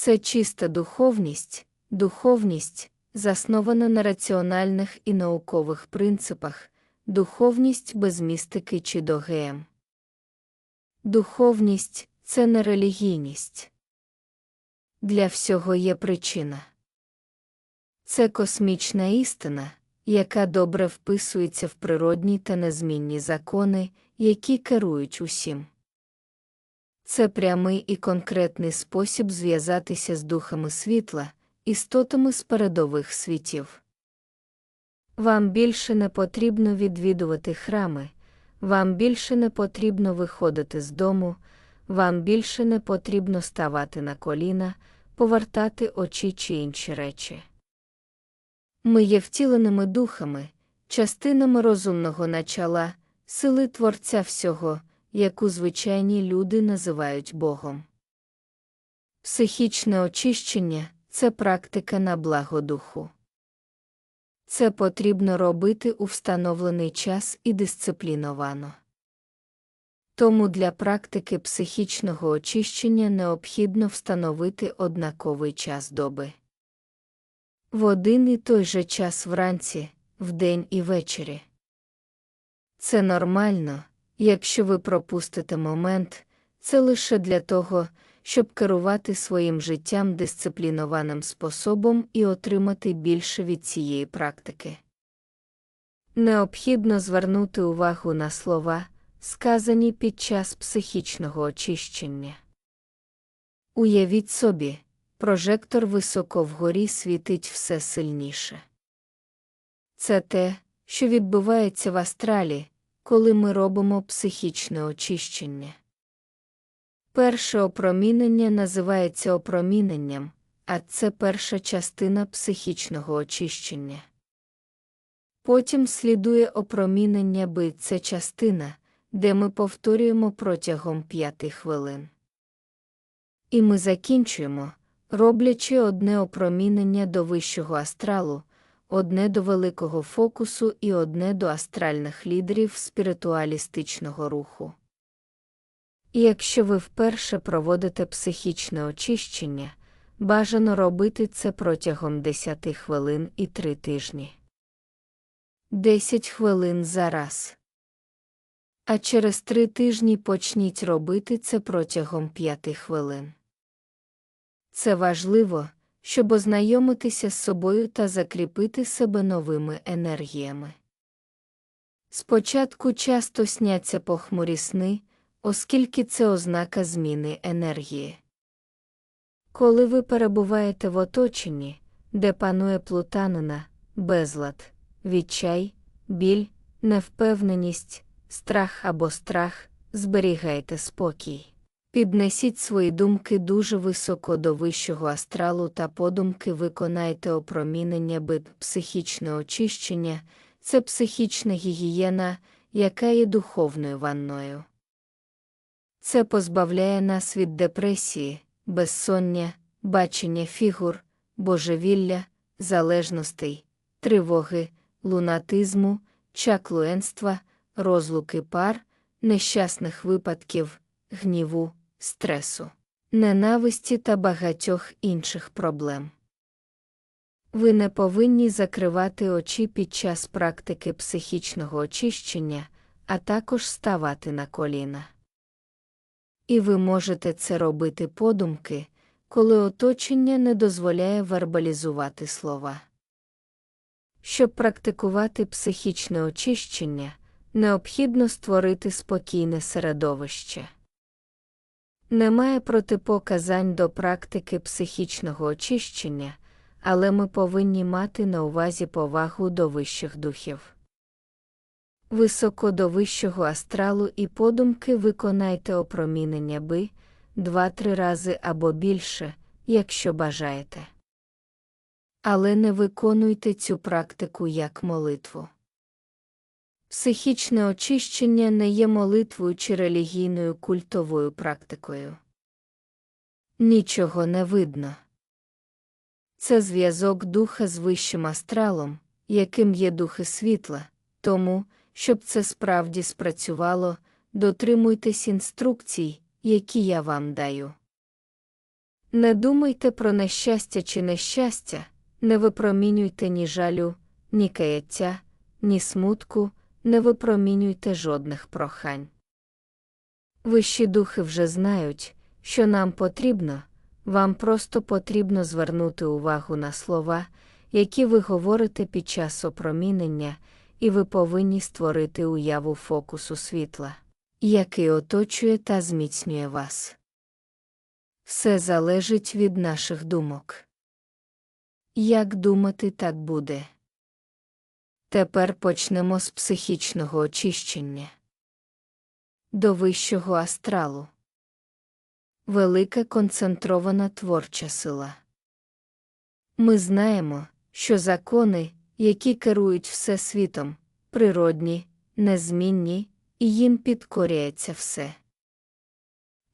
Це чиста духовність, духовність, заснована на раціональних і наукових принципах, духовність без містики чи догеєм. Духовність це не релігійність. Для всього є причина. Це космічна істина, яка добре вписується в природні та незмінні закони, які керують усім. Це прямий і конкретний спосіб зв'язатися з духами світла, істотами з передових світів. Вам більше не потрібно відвідувати храми, вам більше не потрібно виходити з дому, вам більше не потрібно ставати на коліна, повертати очі чи інші речі. Ми є втіленими духами, частинами розумного начала, сили Творця всього, яку звичайні люди називають Богом. Психічне очищення це практика на благо духу. Це потрібно робити у встановлений час і дисципліновано. Тому для практики психічного очищення необхідно встановити однаковий час доби. В один і той же час вранці, вдень і ввечері. Це нормально, якщо ви пропустите момент, це лише для того, щоб керувати своїм життям дисциплінованим способом і отримати більше від цієї практики. Необхідно звернути увагу на слова, сказані під час психічного очищення. Уявіть собі, прожектор високо вгорі світить все сильніше. Це те, що відбувається в астралі, коли ми робимо психічне очищення. Перше опромінення називається опроміненням, а це перша частина психічного очищення. Потім слідує опромінення би це частина, де ми повторюємо протягом п'яти хвилин. І ми закінчуємо, роблячи одне опромінення до вищого астралу, одне до великого фокусу і одне до астральних лідерів спіритуалістичного руху. І якщо ви вперше проводите психічне очищення, бажано робити це протягом 10 хвилин і 3 тижні. 10 хвилин за раз. А через 3 тижні почніть робити це протягом 5 хвилин. Це важливо, щоб ознайомитися з собою та закріпити себе новими енергіями. Спочатку часто сняться похмурі сни, оскільки це ознака зміни енергії. Коли ви перебуваєте в оточенні, де панує плутанина, безлад, відчай, біль, невпевненість, страх або страх, зберігайте спокій. Піднесіть свої думки дуже високо до вищого астралу та подумки виконайте опромінення бит психічне очищення, це психічна гігієна, яка є духовною ванною. Це позбавляє нас від депресії, безсоння, бачення фігур, божевілля, залежностей, тривоги, лунатизму, чаклуенства, розлуки пар, нещасних випадків, гніву, стресу, ненависті та багатьох інших проблем. Ви не повинні закривати очі під час практики психічного очищення, а також ставати на коліна. І ви можете це робити подумки, коли оточення не дозволяє вербалізувати слова. Щоб практикувати психічне очищення, необхідно створити спокійне середовище. Немає протипоказань до практики психічного очищення, але ми повинні мати на увазі повагу до вищих духів. Високо до вищого астралу і подумки виконайте опромінення би два-три рази або більше, якщо бажаєте. Але не виконуйте цю практику як молитву. Психічне очищення не є молитвою чи релігійною культовою практикою. Нічого не видно. Це зв'язок духа з вищим астралом, яким є духи світла, тому, щоб це справді спрацювало, дотримуйтесь інструкцій, які я вам даю. Не думайте про нещастя чи нещастя, не випромінюйте ні жалю, ні каяття, ні смутку, не випромінюйте жодних прохань. Вищі духи вже знають, що нам потрібно, вам просто потрібно звернути увагу на слова, які ви говорите під час опромінення, і ви повинні створити уяву фокусу світла, який оточує та зміцнює вас. Все залежить від наших думок. Як думати, так буде. Тепер почнемо з психічного очищення. До вищого астралу. Велика концентрована творча сила. Ми знаємо, що закони, які керують всесвітом, природні, незмінні, і їм підкоряється все.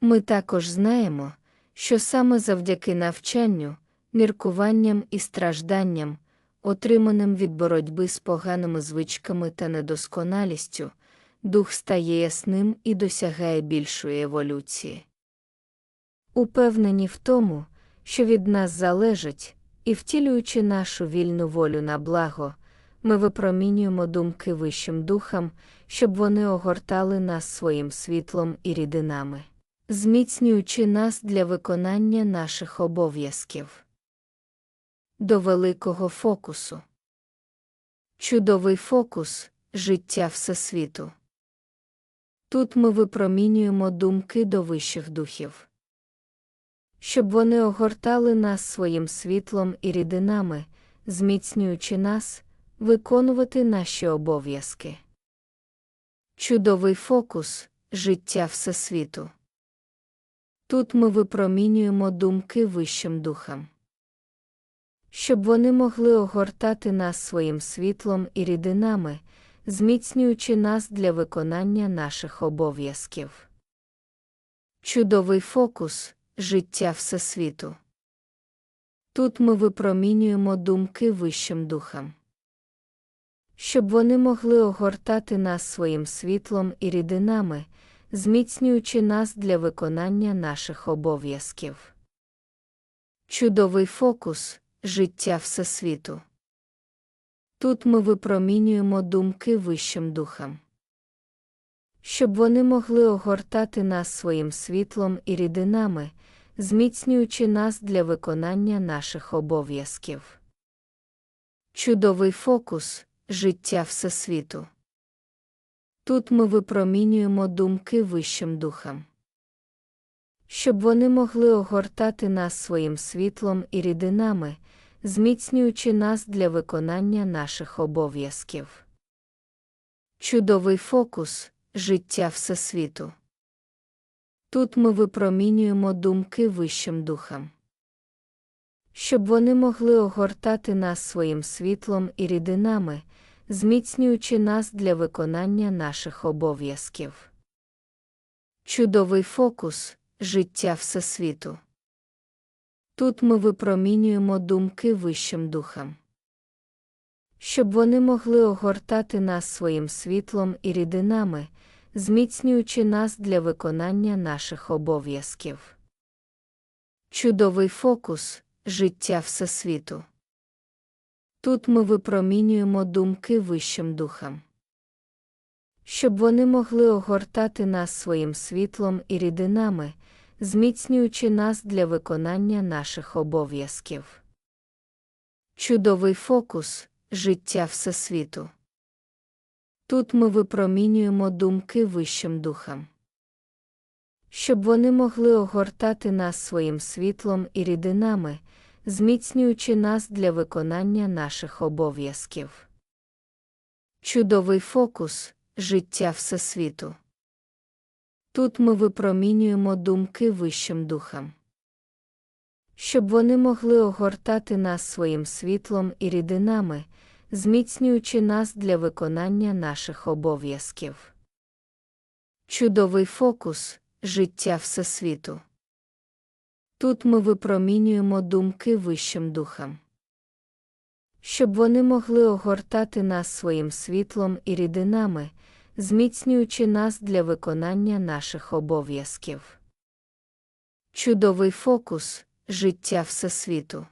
Ми також знаємо, що саме завдяки навчанню, міркуванням і стражданням, отриманим від боротьби з поганими звичками та недосконалістю, дух стає ясним і досягає більшої еволюції. Упевнені в тому, що від нас залежить, і втілюючи нашу вільну волю на благо, ми випромінюємо думки вищим духам, щоб вони огортали нас своїм світлом і рідинами, зміцнюючи нас для виконання наших обов'язків. До великого фокусу. Чудовий фокус життя Всесвіту. Тут ми випромінюємо думки до вищих духів. Щоб вони огортали нас своїм світлом і рідинами, зміцнюючи нас, виконувати наші обов'язки. Чудовий фокус життя Всесвіту. Тут ми випромінюємо думки вищим духам. Щоб вони могли огортати нас своїм світлом і рідинами, зміцнюючи нас для виконання наших обов'язків. Чудовий фокус життя Всесвіту. Тут ми випромінюємо думки вищим духам. Щоб вони могли огортати нас своїм світлом і рідинами, зміцнюючи нас для виконання наших обов'язків. Чудовий фокус життя Всесвіту. Тут ми випромінюємо думки вищим духам. Щоб вони могли огортати нас своїм світлом і рідинами, зміцнюючи нас для виконання наших обов'язків. Чудовий фокус життя Всесвіту. Тут ми випромінюємо думки вищим духам. Щоб вони могли огортати нас своїм світлом і рідинами, зміцнюючи нас для виконання наших обов'язків. Чудовий фокус життя Всесвіту. Тут ми випромінюємо думки вищим духам. Щоб вони могли огортати нас своїм світлом і рідинами, зміцнюючи нас для виконання наших обов'язків. Чудовий фокус життя Всесвіту. Тут ми випромінюємо думки вищим духам. Щоб вони могли огортати нас своїм світлом і рідинами, зміцнюючи нас для виконання наших обов'язків. Чудовий фокус життя Всесвіту. Тут ми випромінюємо думки вищим духам. Щоб вони могли огортати нас своїм світлом і рідинами, зміцнюючи нас для виконання наших обов'язків. Чудовий фокус життя Всесвіту. Тут ми випромінюємо думки вищим духам. Щоб вони могли огортати нас своїм світлом і рідинами, зміцнюючи нас для виконання наших обов'язків. Чудовий фокус життя Всесвіту. Тут ми випромінюємо думки вищим духам. Щоб вони могли огортати нас своїм світлом і рідинами, зміцнюючи нас для виконання наших обов'язків. Чудовий фокус життя Всесвіту. Тут ми випромінюємо думки вищим духам. Щоб вони могли огортати нас своїм світлом і рідинами, зміцнюючи нас для виконання наших обов'язків. Чудовий фокус життя Всесвіту.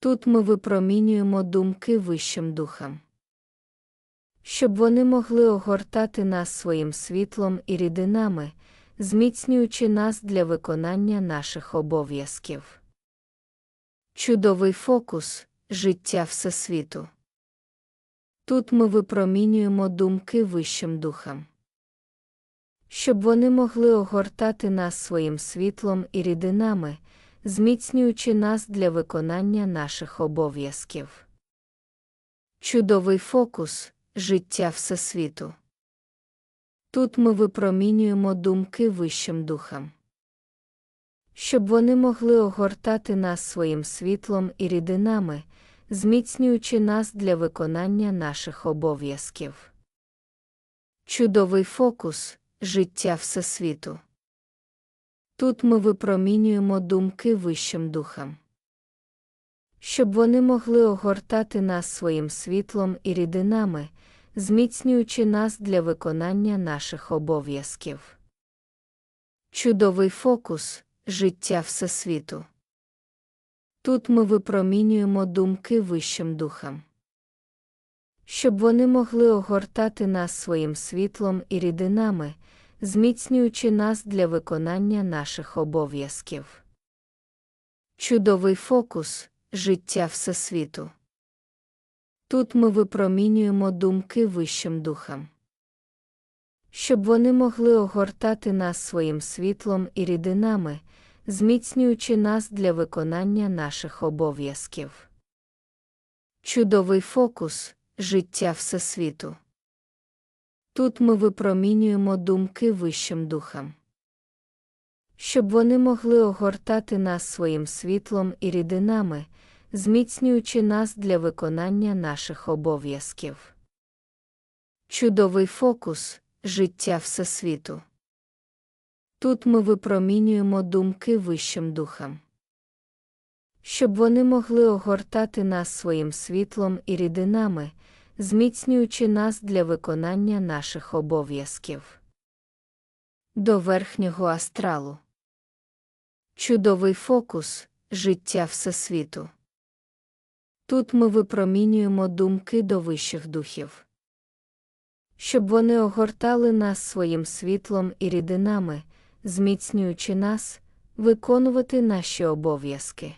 Тут ми випромінюємо думки вищим духам. Щоб вони могли огортати нас своїм світлом і рідинами, зміцнюючи нас для виконання наших обов'язків. Чудовий фокус життя Всесвіту. Тут ми випромінюємо думки вищим духам. Щоб вони могли огортати нас своїм світлом і рідинами, зміцнюючи нас для виконання наших обов'язків. Чудовий фокус життя Всесвіту. Тут ми випромінюємо думки вищим духам. Щоб вони могли огортати нас своїм світлом і рідинами, зміцнюючи нас для виконання наших обов'язків. Чудовий фокус життя Всесвіту. Тут ми випромінюємо думки вищим духам. Щоб вони могли огортати нас своїм світлом і рідинами, зміцнюючи нас для виконання наших обов'язків. Чудовий фокус життя Всесвіту. Тут ми випромінюємо думки вищим духам. Щоб вони могли огортати нас своїм світлом і рідинами, зміцнюючи нас для виконання наших обов'язків. Чудовий фокус життя Всесвіту. Тут ми випромінюємо думки вищим духам. Щоб вони могли огортати нас своїм світлом і рідинами, зміцнюючи нас для виконання наших обов'язків. Чудовий фокус життя Всесвіту. Тут ми випромінюємо думки вищим духам. Щоб вони могли огортати нас своїм світлом і рідинами, зміцнюючи нас для виконання наших обов'язків. Чудовий фокус життя Всесвіту. Тут ми випромінюємо думки вищим духам. Щоб вони могли огортати нас своїм світлом і рідинами, зміцнюючи нас для виконання наших обов'язків. До верхнього астралу. Чудовий фокус життя Всесвіту. Тут ми випромінюємо думки до вищих духів. Щоб вони огортали нас своїм світлом і рідинами, зміцнюючи нас, виконувати наші обов'язки.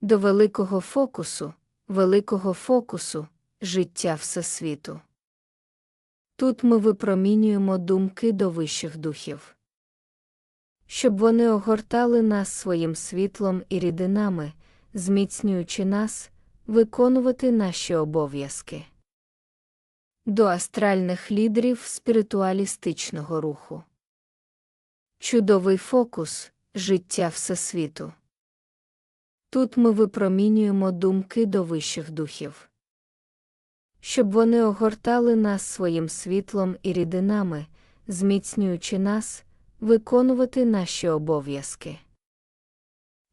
До великого фокусу, великого фокусу, життя Всесвіту. Тут ми випромінюємо думки до вищих духів. Щоб вони огортали нас своїм світлом і рідинами, зміцнюючи нас, виконувати наші обов'язки. До астральних лідерів спіритуалістичного руху. Чудовий фокус життя Всесвіту. Тут ми випромінюємо думки до вищих духів. Щоб вони огортали нас своїм світлом і рідинами, зміцнюючи нас, виконувати наші обов'язки.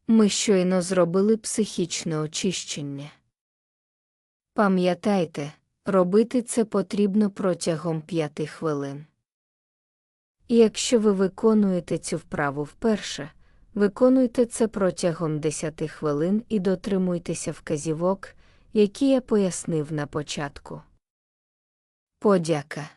Ми щойно зробили психічне очищення. Пам'ятайте, робити це потрібно протягом п'яти хвилин. І якщо ви виконуєте цю вправу вперше, виконуйте це протягом 10 хвилин і дотримуйтеся вказівок, які я пояснив на початку. Подяка.